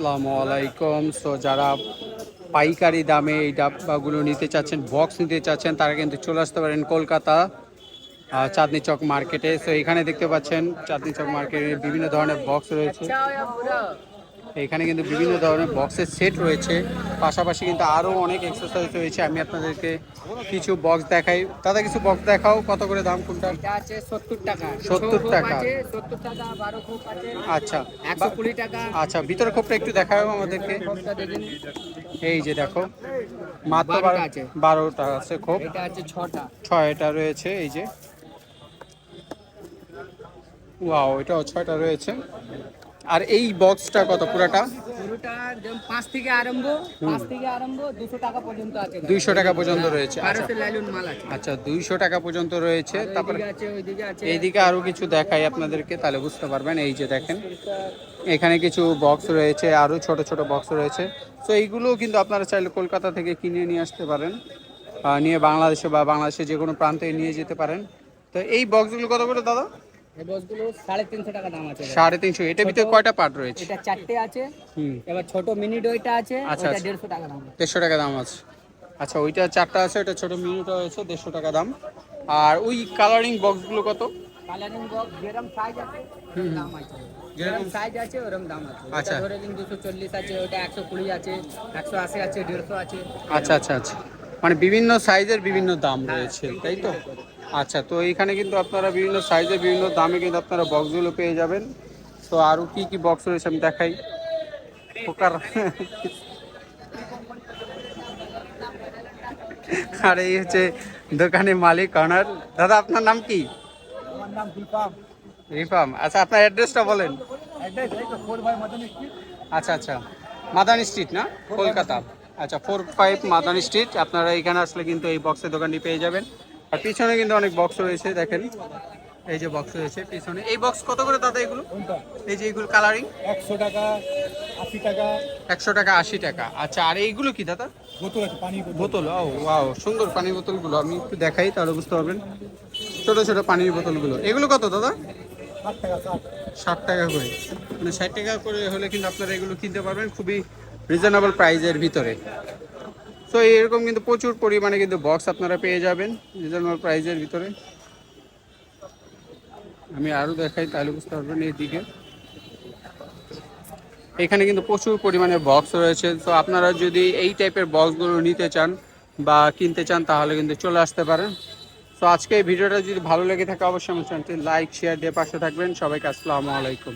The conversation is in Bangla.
আসসালামু আলাইকুম। সো যারা পাইকারি দামে এই ডাব্বাগুলো নিতে চাচ্ছেন বক্স নিতে চাচ্ছেন, তারা কিন্তু চলে আসতে পারেন কলকাতা চাঁদনি চক মার্কেটে সো এখানে দেখতে পাচ্ছেন, চাঁদনি চক মার্কেটে বিভিন্ন ধরনের বক্স রয়েছে। এখানে কিন্তু বিভিন্ন ধরনের বক্সের সেট রয়েছে। পাশাপাশি কিন্তু আরও অনেক এক্সারসাইজ রয়েছে। আমি আপনাদেরকে কিছু বক্স দেখাই। দাদা কিছু বক্স দেখাও কত করে দাম কোনটা? আছে সত্তর টাকা। 70 টাকা। সত্তর টাকা বারো খোপ আছে আচ্ছা। একশো কুড়ি টাকা। আচ্ছা ভিতরে খোপটা একটু দেখাও আমাদেরকে। এই যে দেখো মাত্র বারোটা বারো- আছে। বারোটা আছে খোপ। এটা আছে ছটা। ছয়টা রয়েছে এই যে। ওয়াও এটাও ছয়টা রয়েছে। আর এই বক্সটা কত পুরাটা? পুরোটা পাঁচ থেকে আরম্ভ পাঁচ থেকে আরম্ভ দুশো টাকা পর্যন্ত আছে দুইশো টাকা পর্যন্ত রয়েছে আচ্ছা। আচ্ছা দুইশো টাকা পর্যন্ত রয়েছে তারপরে এইদিকে আরও কিছু দেখাই আপনাদেরকে তাহলে বুঝতে পারবেন। এই যে দেখেন এখানে কিছু বক্স রয়েছে আরও ছোট ছোট বক্স রয়েছে। তো এইগুলো কিন্তু আপনারা চাইলে কলকাতা থেকে কিনে নিয়ে আসতে পারেন নিয়ে বাংলাদেশে বা বাংলাদেশে যে কোনো প্রান্তে নিয়ে যেতে পারেন। তো এই বক্সগুলো কত করে দাদা? এই সাড়ে তিনশো টাকা দাম আছে সাড়ে তিনশো। এটার ভিতরে কয়টা পার্ট রয়েছে? এটা চারটে আছে। হুম। এবার ছোট মিনি ডইটা আছে আচ্ছা, আচ্ছা। দেড়শো টাকা দাম দেড়শো টাকা দাম আছে। আচ্ছা ওইটা চারটা আছে ছোট মিনিটা দেড়শো টাকা দাম। আর ওই কালারিং বক্সগুলো কত? কালারিং বক্স যেরকম সাইজ আছে দাম আছে। যেরকম সাইজ আছে ওরকম দাম আছে। আচ্ছা। আচ্ছা। ধরে নিন দুশো চল্লিশ আছে ওটা একশো কুড়ি আছে একশো আশি আছে দেড়শো আছে। আচ্ছা আচ্ছা আচ্ছা। মানে বিভিন্ন সাইজের বিভিন্ন দাম রয়েছে তাই তো? আচ্ছা তো এইখানে কিন্তু আপনারা বিভিন্ন সাইজের বিভিন্ন দামে কিন্তু আপনারা বক্সগুলো পেয়ে যাবেন। তো আরও কি কি বক্স রয়েছে আমি দেখাই। পোকার আর এই হচ্ছে দোকানের মালিক অনার দাদা আপনার নাম কি? রিফাম আচ্ছা আপনার অ্যাড্রেসটা বলেন। আচ্ছা আচ্ছা। মাদানি স্ট্রিট না? কলকাতা। আচ্ছা ফোর ফাইভ মাদানি স্ট্রিট আপনারা এখানে আসলে কিন্তু এই বক্সের দোকানটি পেয়ে যাবেন। আর পিছনে কিন্তু অনেক বক্স রয়েছে দেখেন। এই যে বক্স রয়েছে পিছনে। এই বক্স কত করে দাদা এগুলো? এই যে এগুলো কালারিং একশো টাকা আশি টাকা। একশো টাকা আশি টাকা। আচ্ছা আর এইগুলো কি দাদা? বোতল পানি বোতল। ও ওয়াও সুন্দর পানির বোতলগুলো। আমি একটু দেখাই তাহলে বুঝতে পারবেন। ছোট ছোট পানির বোতলগুলো। এগুলো কত দাদা? ষাট টাকা করে। মানে ষাট টাকা করে হলে কিন্তু আপনারা এগুলো কিনতে পারবেন খুবই রিজনেবল প্রাইজের ভিতরে। তো এরকম কিন্তু প্রচুর পরিমাণে কিন্তু বক্স আপনারা পেয়ে যাবেন রিজনেবল প্রাইজের ভিতরে। আমি আরও দেখাই তাহলে বুঝতে পারবেন এইদিকে। এখানে কিন্তু প্রচুর পরিমাণে বক্স রয়েছে। তো আপনারা যদি এই টাইপের বক্সগুলো নিতে চান বা কিনতে চান, তাহলে কিন্তু চলে আসতে পারেন। তো আজকে এই ভিডিওটা যদি ভালো লেগে থাকে, অবশ্যই আমার চ্যানেলটি লাইক শেয়ার দিয়ে পাশে থাকবেন। সবাইকে আসসালামু আলাইকুম।